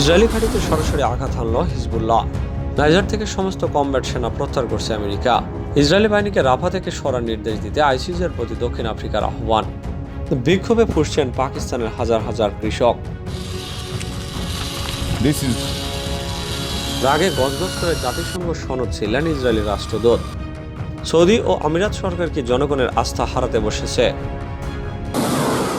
Israeli ঘাঁটিতে সরাসরি আঘাত হানল হিজবুল্লাহ। নাইজার থেকে সমস্ত কমব্যাট সেনা প্রত্যাহার করছে আমেরিকা। ইসরায়েলি বাহিনীকে রাফা থেকে সরার নির্দেশ দিতে আইসিসির প্রতি দক্ষিণ আফ্রিকার আহ্বান। বিক্ষোভে ফুসছেন পাকিস্তানের হাজার হাজার কৃষক। রাগে গজগজ করে জাতিসংঘ সনদ ছিলেন ইসরায়েলি রাষ্ট্রদূত। সৌদি ও আমিরাত সরকার কি জনগণের আস্থা হারাতে বসেছে?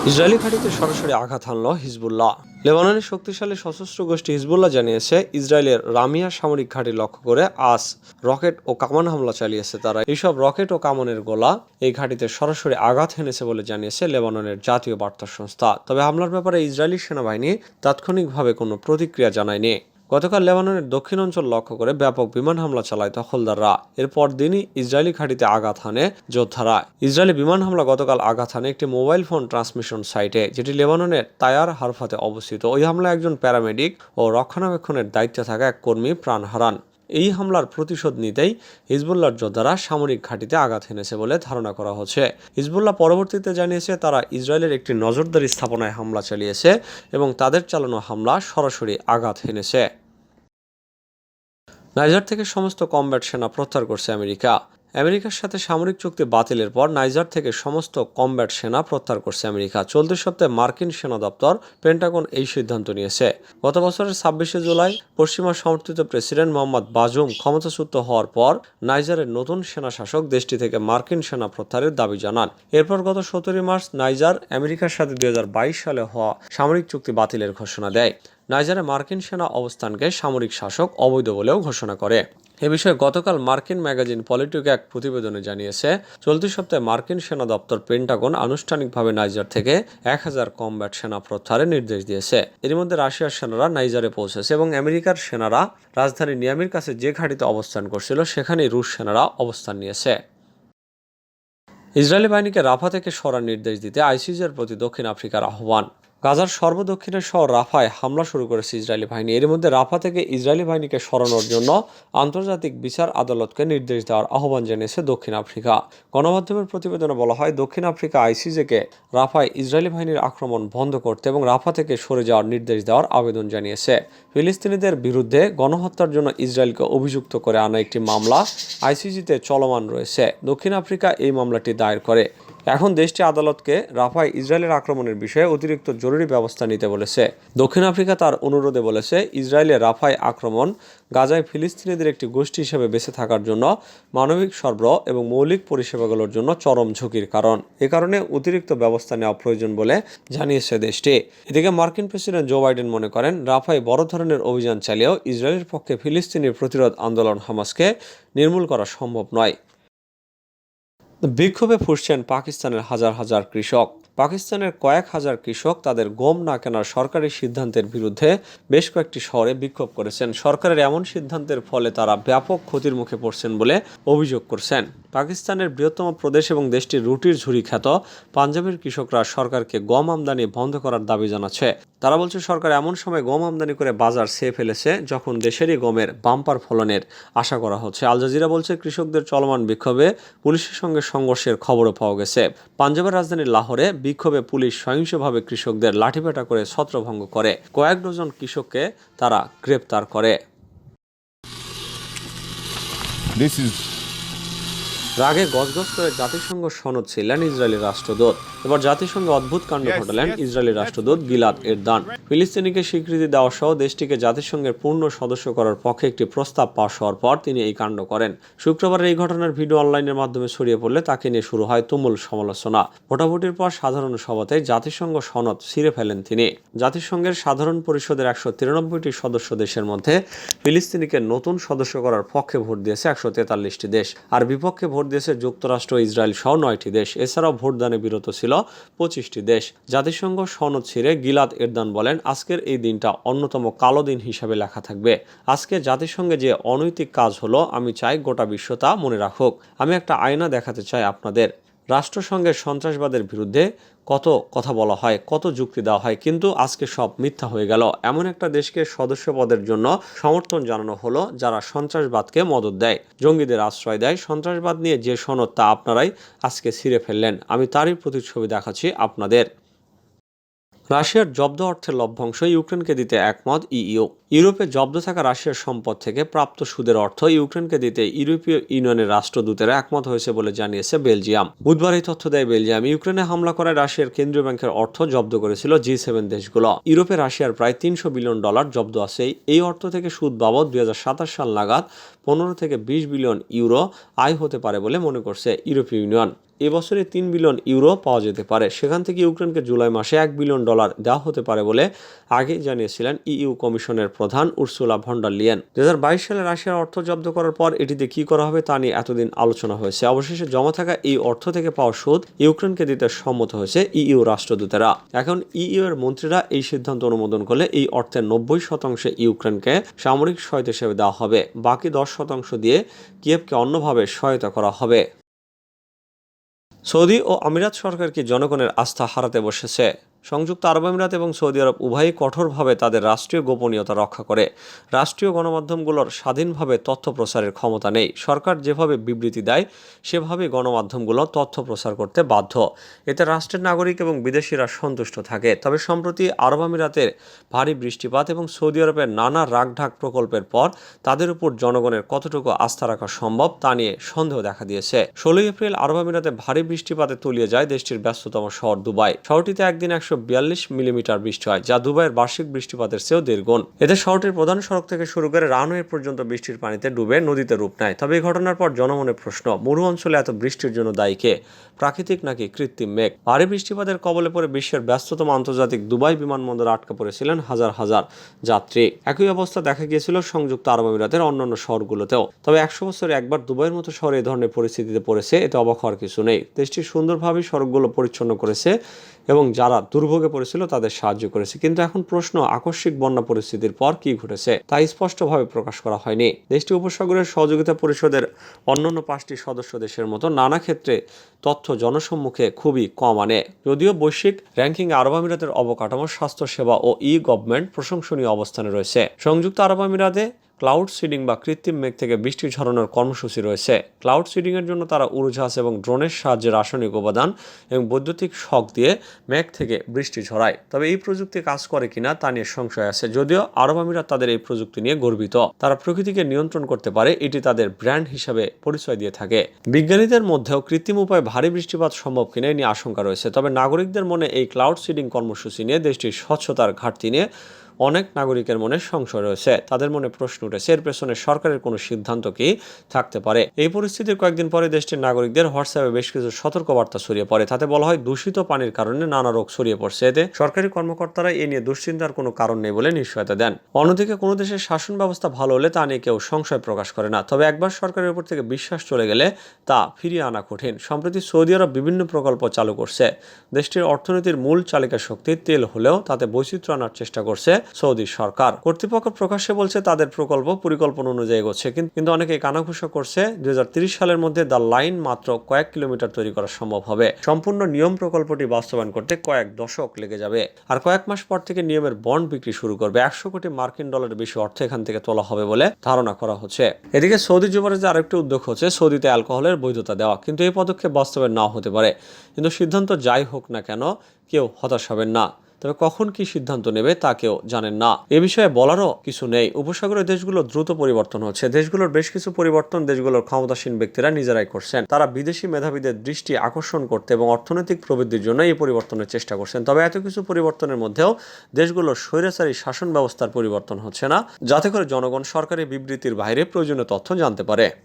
ইসরায়েলি ঘাঁটিতে সরাসরি আঘাত হানল হিজবুল্লাহ। লেবাননের শক্তিশালী সশস্ত্র গোষ্ঠী হিজবুল্লাহ জানিয়েছে, ইসরায়েলের রামিয়া সামরিক ঘাঁটি লক্ষ্য করে আস রকেট ও কামান হামলা চালিয়েছে তারা। এইসব রকেট ও কামানের গোলা এই ঘাঁটিতে সরাসরি আঘাত হেনেছে বলে জানিয়েছে লেবাননের জাতীয় বার্তা সংস্থা। তবে হামলার ব্যাপারে ইসরায়েলি সেনাবাহিনী তাৎক্ষণিকভাবে কোনো প্রতিক্রিয়া জানায়নি। গতকাল লেবাননের দক্ষিণ অঞ্চল লক্ষ্য করে ব্যাপক বিমান হামলা চালায় দখলদাররা। এরপর দিনই ইসরায়েলি ঘাঁটিতে আঘাত হানে যোদ্ধারা। ইসরায়েলি বিমান হামলা গতকাল আঘাত হানে একটি মোবাইল ফোন ট্রান্সমিশন সাইটে, যেটি লেবাননের তায়ার হারফাতে অবস্থিত। ওই হামলায় একজন প্যারামেডিক ও রক্ষণাবেক্ষণের দায়িত্বে থাকা এক কর্মী প্রাণ হারান। এই হামলার প্রতিশোধ নিতেই হিজবুল্লার যোদ্ধারা সামরিক ঘাঁটিতে আঘাত হেনেছে বলে ধারণা করা হচ্ছে। হিজবুল্লাহ পরবর্তীতে জানিয়েছে, তারা ইসরায়েলের একটি নজরদারি স্থাপনায় হামলা চালিয়েছে এবং তাদের চালানো হামলা সরাসরি আঘাত হেনেছে। নাইজার থেকে সমস্ত কমব্যাট সেনা প্রত্যাহার করছে আমেরিকা। আমেরিকার সাথে সামরিক চুক্তি বাতিলের পর নাইজার থেকে সমস্ত কমব্যাট সেনা প্রত্যাহার করছে আমেরিকা। চলতি সপ্তাহে মার্কিন সেনা দপ্তর পেন্টাগন এই সিদ্ধান্ত নিয়েছে। গত বছরের ছাব্বিশে জুলাই পশ্চিমা সমর্থিত প্রেসিডেন্ট মোহাম্মদ বাজুম ক্ষমতাচ্যুত হওয়ার পর নাইজারের নতুন সেনা শাসক দেশটি থেকে মার্কিন সেনা প্রত্যাহারের দাবি জানান। এরপর গত সতেরোই মার্চ নাইজার আমেরিকার সাথে দুই হাজার বাইশ সালে হওয়া সামরিক চুক্তি বাতিলের ঘোষণা দেয়। নাইজারে মার্কিন সেনা অবস্থানকে সামরিক শাসক অবৈধ বলেও ঘোষণা করে। এ বিষয়ে গতকাল মার্কিন ম্যাগাজিন পলিটিক এক প্রতিবেদনে জানিয়েছে, চলতি সপ্তাহে মার্কিন সেনা দপ্তর পেন্টাগন আনুষ্ঠানিকভাবে নাইজার থেকে এক হাজার কমব্যাট সেনা প্রত্যাহারের নির্দেশ দিয়েছে। এর মধ্যে রাশিয়ার সেনারা নাইজারে পৌঁছেছে এবং আমেরিকার সেনারা রাজধানী নিয়ামির কাছে যে ঘাঁটিতে অবস্থান করছিল, সেখানেই রুশ সেনারা অবস্থান নিয়েছে। ইসরায়েলি বাহিনীকে রাফা থেকে সরার নির্দেশ দিতে আইসিসির প্রতি দক্ষিণ আফ্রিকার আহ্বান। গাজার সর্বদক্ষিণের শহর রাফায় হামলা শুরু করেছে ইসরায়েলি বাহিনী। এর মধ্যে রাফা থেকে ইসরায়েলি বাহিনীকে সরানোর জন্য আন্তর্জাতিক বিচার আদালতকে নির্দেশ দেওয়ার আহ্বান জানিয়েছে দক্ষিণ আফ্রিকা। গণমাধ্যমের প্রতিবেদনে বলা হয়, দক্ষিণ আফ্রিকা আইসিজেকে রাফায় ইসরায়েলি বাহিনীর আক্রমণ বন্ধ করতে এবং রাফা থেকে সরে যাওয়ার নির্দেশ দেওয়ার আবেদন জানিয়েছে। ফিলিস্তিনিদের বিরুদ্ধে গণহত্যার জন্য ইসরায়েলকে অভিযুক্ত করে আনা একটি মামলা আইসিজিতে চলমান রয়েছে। দক্ষিণ আফ্রিকা এই মামলাটি দায়ের করে। এখন দেশটি আদালতকে রাফায় ইসরায়েলের আক্রমণের বিষয়ে অতিরিক্ত জরুরি ব্যবস্থা নিতে বলেছে। দক্ষিণ আফ্রিকা তার অনুরোধে বলেছে ইসরায়েলের রাফায় আক্রমণ গাজায় ফিলিস্তিনিদের একটি গোষ্ঠী হিসেবে বেঁচে থাকার জন্য মানবিক সরবরাহ এবং মৌলিক পরিষেবাগুলোর জন্য চরম ঝুঁকির কারণ। এ কারণে অতিরিক্ত ব্যবস্থা নেওয়া প্রয়োজন বলে জানিয়েছে দেশটি। এদিকে মার্কিন প্রেসিডেন্ট জো বাইডেন মনে করেন, রাফায় বড় ধরনের অভিযান চালিয়েও ইসরায়েলের পক্ষে ফিলিস্তিনি প্রতিরোধ আন্দোলন হামাসকে নির্মূল করা সম্ভব নয়। বিক্ষোভে ফুসছেন পাকিস্তানের হাজার হাজার কৃষক। পাকিস্তানের কয়েক হাজার কৃষক তাদের গম না কেনার সরকারি সিদ্ধান্তের বিরুদ্ধে বেশ কয়েকটি শহরে বিক্ষোভ করেছেন। সরকারের এমন সিদ্ধান্তের ফলে তারা ব্যাপক ক্ষতির মুখে পড়ছেন বলে অভিযোগ করছেন। পাকিস্তানের বৃহত্তম প্রদেশ এবং দেশটির রুটির ঝুড়ি খ্যাত পাঞ্জাবের কৃষকরা সরকারকে গম আমদানি বন্ধ করার দাবি জানাচ্ছে। তারা বলছে, সরকার এমন সময় গম আমদানি করে বাজার সে ফেলেছে, যখন দেশেরই গমের বাম্পার ফলনের আশা করা হচ্ছে। আল জাজিরা বলছে, কৃষকদের চলমান বিক্ষোভে পুলিশের সঙ্গে সংঘর্ষের খবরও পাওয়া গেছে। পাঞ্জাবের রাজধানী লাহোরে বিক্ষোভে পুলিশ সহিংসভাবে কৃষকদের লাঠিপেটা করে ছত্রভঙ্গ করে। কয়েক ডজন কৃষককে তারা গ্রেপ্তার করে। This is রাগে গজগজ করে জাতিসংঘ সনদ ছিলেন ইসরায়েলি রাষ্ট্রদূত। এবার জাতিসংঘে অদ্ভুত কাণ্ড ঘটালেন ইসরায়েলি রাষ্ট্রদূত গিলাদ এরদান। ফিলিস্তিনিকে স্বীকৃতি দেওয়া সহ দেশটিকে জাতিসংঘের পূর্ণ সদস্য করার পক্ষে একটি প্রস্তাব পাশ হওয়ার পর তিনি এই কাণ্ড করেন। শুক্রবার এই ঘটনার ভিডিও অনলাইনের মাধ্যমে ছড়িয়ে পড়লে তাকে নিয়ে শুরু হয় তুমুল সমালোচনা। ভোটাভুটির পর সাধারণ সভাতে জাতিসংঘ সনদ ছিঁড়ে ফেলেন তিনি। জাতিসংঘের সাধারণ পরিষদের একশো তিরানব্বইটি সদস্য দেশের মধ্যে ফিলিস্তিনিকে নতুন সদস্য করার পক্ষে ভোট দিয়েছে একশো তেতাল্লিশটি দেশ। আর বিপক্ষে ভোট দিয়েছে যুক্তরাষ্ট্র ইসরায়েল সহ নয়টি দেশ। এছাড়াও ভোটদানে বিরত ছিল পঁচিশটি দেশ। জাতিসংঘ সনদ ছিঁড়ে গিলাদ এরদান বলেন, আজকের এই দিনটা অন্যতম কালো দিন হিসাবে লেখা থাকবে। আজকে জাতিসংঘে যে অনৈতিক কাজ হলো, আমি চাই গোটা বিশ্ব তা মনে রাখুক। আমি একটা আয়না দেখাতে চাই আপনাদের। রাষ্ট্রসংঘের সন্ত্রাসবাদের বিরুদ্ধে কত কথা বলা হয়, কত যুক্তি দেওয়া হয়, কিন্তু আজকে সব মিথ্যা হয়ে গেল। এমন একটা দেশকে সদস্য পদের জন্য সমর্থন জানানো হলো, যারা সন্ত্রাসবাদকে মদত দেয়। জঙ্গিদের আশ্রয় দেয়। সন্ত্রাসবাদ নিয়ে যে সনদ তা আপনারাই আজকে ছিঁড়ে ফেললেন। আমি তারই প্রতিচ্ছবি দেখাচ্ছি আপনাদের। রাশিয়ার জব্দ অর্থের লভ্যাংশ ইউক্রেনকে দিতে একমত ইইউ। ইউরোপে জব্দ থাকা রাশিয়ার সম্পদ থেকে প্রাপ্ত সুদের অর্থ ইউক্রেনকে দিতে ইউরোপীয় ইউনিয়নের রাষ্ট্রদূতেরা একমত হয়েছে বলে জানিয়েছে বেলজিয়াম। বুধবার এই তথ্য দেয় বেলজিয়াম। ইউক্রেনে হামলা করায় রাশিয়ার কেন্দ্রীয় ব্যাংকের অর্থ জব্দ করেছিল জি সেভেন দেশগুলো। ইউরোপে রাশিয়ার প্রায় তিনশো বিলিয়ন ডলার জব্দ আছে। এই অর্থ থেকে সুদ বাবদ দুই সাল নাগাদ পনেরো থেকে বিশ বিলিয়ন ইউরো আয় হতে পারে বলে মনে করছে ইউরোপীয় ইউনিয়ন। এবছরে তিন বিলিয়ন ইউরো পাওয়া যেতে পারে। সেখান থেকে ইউক্রেনকে জুলাই মাসে এক বিলিয়ন ডলার দেওয়া হতে পারে বলে আগে জানিয়েছিলেন ইইউ কমিশনের প্রধান উর্সুলা ভন্ডার লিয়েন। দু সালে রাশিয়ার অর্থ জব্দ করার পর এটিতে কি করা হবে তা নিয়ে এতদিন আলোচনা হয়েছে। অবশেষে জমা থাকা এই অর্থ থেকে পাওয়া সুদ ইউক্রেনকে দিতে সম্মত হয়েছে ইইউ রাষ্ট্রদূতেরা। এখন ইইউ এর মন্ত্রীরা এই সিদ্ধান্ত অনুমোদন করলে এই অর্থের নব্বই শতাংশে ইউক্রেনকে সামরিক সহায়তা হিসেবে দেওয়া হবে। বাকি দশ শতাংশ দিয়ে কিয়েভকে অন্যভাবে সহায়তা করা হবে। সৌদি ও আমিরাত সরকার কি জনগণের আস্থা হারাতে বসেছে? সংযুক্ত আরব আমিরাত এবং সৌদি আরব উভয়ই কঠোরভাবে তাদের রাষ্ট্রীয় গোপনীয়তা রক্ষা করে। রাষ্ট্রীয় গণমাধ্যমগুলোর স্বাধীনভাবে তথ্য প্রচারের ক্ষমতা নেই। সরকার যেভাবে বিবৃতি দেয় সেভাবে গণমাধ্যমগুলো তথ্য প্রচার করতে বাধ্য। এতে রাষ্ট্রের নাগরিক এবং বিদেশিরা সন্তুষ্ট থাকে। তবে সম্প্রতি আরব আমিরাতের ভারী বৃষ্টিপাত এবং সৌদি আরবের নানা রাগঢাক প্রকল্পের পর তাদের উপর জনগণের কতটুকু আস্থা রাখা সম্ভব তা নিয়ে সন্দেহ দেখা দিয়েছে। ষোলোই এপ্রিল আরব আমিরাতে ভারী বৃষ্টিপাতে তলিয়ে যায় দেশটির ব্যস্ততম শহর দুবাই। শহরটিতে একদিন একশো বিয়াল্লিশ মিলিমিটার বৃষ্টি হয়, যা দুবাইয়ের বার্ষিক বৃষ্টিপাতের চেয়েও দেড়গুণ এতে শহরটির প্রধান সড়ক থেকে শুরু করে রানওয়ে পর্যন্ত বৃষ্টির পানিতে ডুবে নদীতে রূপ নেয়। তবে এই ঘটনার পর জনমনে প্রশ্ন, মরু অঞ্চলে এত বৃষ্টির জন্য দায়ী কে? প্রাকৃতিক নাকি কৃত্রিম মেঘ? ভারী বৃষ্টিপাতের কবলে পড়ে বিশ্বের ব্যস্ততম আন্তর্জাতিক দুবাই বিমানবন্দরে আটকা পড়েছিলেন হাজার হাজার যাত্রী। একই অবস্থা দেখা গিয়েছিল সংযুক্ত আরব আমিরাতের অন্যান্য শহরগুলোতেও। তবে একশো বছরে একবার দুবাইয়ের মতো শহরে এই ধরনের পরিস্থিতিতে পড়েছে, এতে অবাক হওয়ার কিছু নেই। দেশটি সুন্দরভাবে সড়কগুলো পরিচ্ছন্ন করেছে এবং যারা দুর্ভোগে পড়েছিল তাদের সাহায্য করেছে। কিন্তু এখন প্রশ্ন, আকস্মিক বন্যা পরিস্থিতির পর কি ঘটেছে, তা স্পষ্টভাবে প্রকাশ করা হয়নি। দেশটি উপসাগরের সহযোগিতা পরিষদের অন্যান্য পাঁচটি সদস্য দেশের মতো নানা ক্ষেত্রে তথ্য জনসম্মুখে খুবই কম আনে। যদিও বৈশ্বিক র্যাঙ্কিং আরব আমিরাতের অবকাঠামো স্বাস্থ্য সেবা ও ই গভর্নমেন্ট প্রশংসনীয় অবস্থানে রয়েছে। সংযুক্ত আরব আমিরাতে ক্লাউড সিডিং বা কৃত্রিম মেঘ থেকে বৃষ্টি ঝরানোর কর্মসূচি রয়েছে। ক্লাউড সিডিংয়ের জন্য তারা উড়োজাহাজ এবং ড্রোনের সাহায্যে রাসায়নিক উপাদান এবং বৈদ্যুতিক শক দিয়ে মেঘ থেকে বৃষ্টি ঝরায়। তবে এই প্রযুক্তি কাজ করে কিনা তা নিয়ে সংশয় আছে, যদিও আরব আমিরাত তাদের এই প্রযুক্তি নিয়ে গর্বিত। তারা প্রকৃতিকে নিয়ন্ত্রণ করতে পারে, এটি তাদের ব্র্যান্ড হিসাবে পরিচয় দিয়ে থাকে। বিজ্ঞানীদের মধ্যেও কৃত্রিম উপায়ে ভারী বৃষ্টিপাত সম্ভব কিনা নিয়ে আশঙ্কা রয়েছে। তবে নাগরিকদের মনে এই ক্লাউড সিডিং কর্মসূচি নিয়ে দেশটির স্বচ্ছতার ঘাটতি নিয়ে অনেক নাগরিকের মনে সংশয় রয়েছে। তাদের মনে প্রশ্ন উঠেছে, এর পেছনে সরকারের কোনো সিদ্ধান্ত কি থাকতে পারে? এই পরিস্থিতির কয়েকদিন পরে দেশটির নাগরিকদের হোয়াটসঅ্যাপে বেশ কিছু সতর্কবার্তা ছড়িয়ে পড়ে। তাতে বলা হয়, দূষিত পানির কারণে নানা রোগ ছড়িয়ে পড়ছে। এতে সরকারি কর্মকর্তারা এ নিয়ে দুশ্চিন্তার কোনো কারণ নেই বলে নিশ্চয়তা দেন। অন্যদিকে, কোনো দেশের শাসন ব্যবস্থা ভালো হলে তা নিয়ে কেউ সংশয় প্রকাশ করে না। তবে একবার সরকারের উপর থেকে বিশ্বাস চলে গেলে তা ফিরিয়ে আনা কঠিন। সম্প্রতি সৌদি আরব বিভিন্ন প্রকল্প চালু করছে। দেশটির অর্থনীতির মূল চালিকা শক্তি তেল হলেও তাতে বৈচিত্র্য আনার চেষ্টা করছে। সৌদি সরকার। কর্তৃপক্ষ প্রকাশ্যে বলছে তাদের প্রকল্প পরিকল্পনা অনুযায়ী এগোচ্ছে কিন্তু অনেকে কানাঘুষা করছে। দুই সালের মধ্যে দ্য লাইন মাত্র কয়েক কিলোমিটার তৈরি করা সম্ভব হবে। সম্পূর্ণ নিয়ম প্রকল্পটি বাস্তবায়ন করতে কয়েক দশক লেগে যাবে। আর কয়েক মাস পর থেকে নিয়মের বন্ড বিক্রি শুরু করবে। একশো কোটি মার্কিন ডলারের বেশি অর্থ এখান থেকে তোলা হবে বলে ধারণা করা হচ্ছে। এদিকে সৌদি যুবরাজের আরেকটি উদ্যোগ হচ্ছে সৌদিতে অ্যালকোহলের বৈধতা দেওয়া, কিন্তু এই পদক্ষেপ বাস্তবায়ন নাও হতে পারে। কিন্তু সিদ্ধান্ত যাই হোক না কেন, কেউ হতাশ হবেন না। তবে কখন কি সিদ্ধান্ত নেবে তা কেউ জানেন না। এ বিষয়ে বলারও কিছু নেই। উপসাগরের দেশগুলো দ্রুত পরিবর্তন হচ্ছে। দেশগুলোর বেশ কিছু পরিবর্তন দেশগুলোর ক্ষমতাসীন ব্যক্তিরা নিজেরাই করছেন। তারা বিদেশি মেধাবীদের দৃষ্টি আকর্ষণ করতে এবং অর্থনৈতিক প্রবৃদ্ধির জন্য এই পরিবর্তনের চেষ্টা করছেন। তবে এত কিছু পরিবর্তনের মধ্যেও দেশগুলোর স্বৈরাচারী শাসন ব্যবস্থার পরিবর্তন হচ্ছে না। যাতে করে জনগণ সরকারি বিবৃতির বাইরে প্রয়োজনীয় তথ্য জানতে পারে।